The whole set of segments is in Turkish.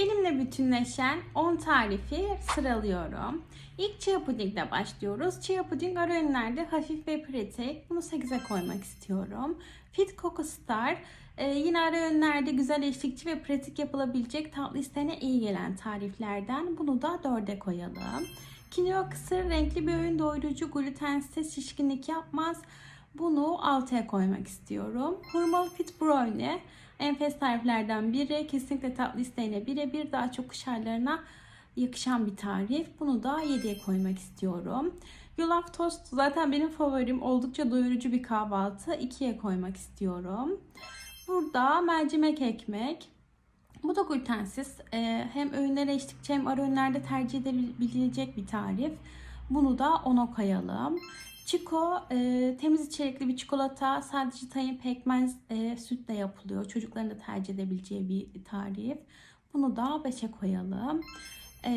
Benimle bütünleşen 10 tarifi sıralıyorum. İlk chia pudingle başlıyoruz. Chia puding ara öğünlerde hafif ve pratik. Bunu 8'e koymak istiyorum. Fit Coco Star e, yine ara öğünlerde güzel eşlikçi ve pratik yapılabilecek tatlı isteğine iyi gelen tariflerden. Bunu da 4'e koyalım. Kineo kısır renkli bir öğün doyurucu glutensiz şişkinlik yapmaz. Bunu 6'ya koymak istiyorum. Hurmalı fit brownie enfes tariflerden biri. Kesinlikle tatlı isteğine birebir daha çok kuşarlarına yakışan bir tarif. Bunu da 7'ye koymak istiyorum. Yulaf tost zaten benim favorim. Oldukça doyurucu bir kahvaltı. 2'ye koymak istiyorum. Burada mercimek ekmek. Bu da glutensiz. Ee, hem öğünlere eşlikçi hem ara öğünlerde tercih edebilecek bir tarif. Bunu da 10'a koyalım. Çiko e, temiz içerikli bir çikolata. Sadece tayin pekmez e, sütle yapılıyor. Çocukların da tercih edebileceği bir tarif. Bunu da 5'e koyalım. E,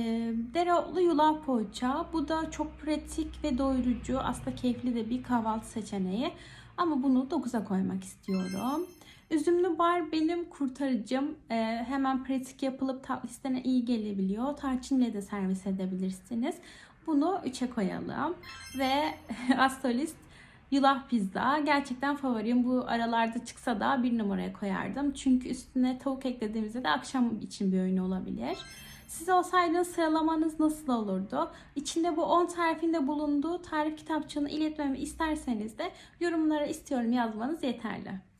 dereotlu yulaf poğaça. Bu da çok pratik ve doyurucu. Aslında keyifli de bir kahvaltı seçeneği. Ama bunu 9'a koymak istiyorum. Üzümlü bar benim kurtarıcım. E, hemen pratik yapılıp tatlı listene iyi gelebiliyor. Tarçınla de servis edebilirsiniz. Bunu 3'e koyalım. Ve astrolist yulaf pizza. Gerçekten favorim. Bu aralarda çıksa da bir numaraya koyardım. Çünkü üstüne tavuk eklediğimizde de akşam için bir öğün olabilir. Siz olsaydınız sıralamanız nasıl olurdu? İçinde bu 10 tarifinde bulunduğu tarif kitapçığını iletmemi isterseniz de yorumlara istiyorum yazmanız yeterli.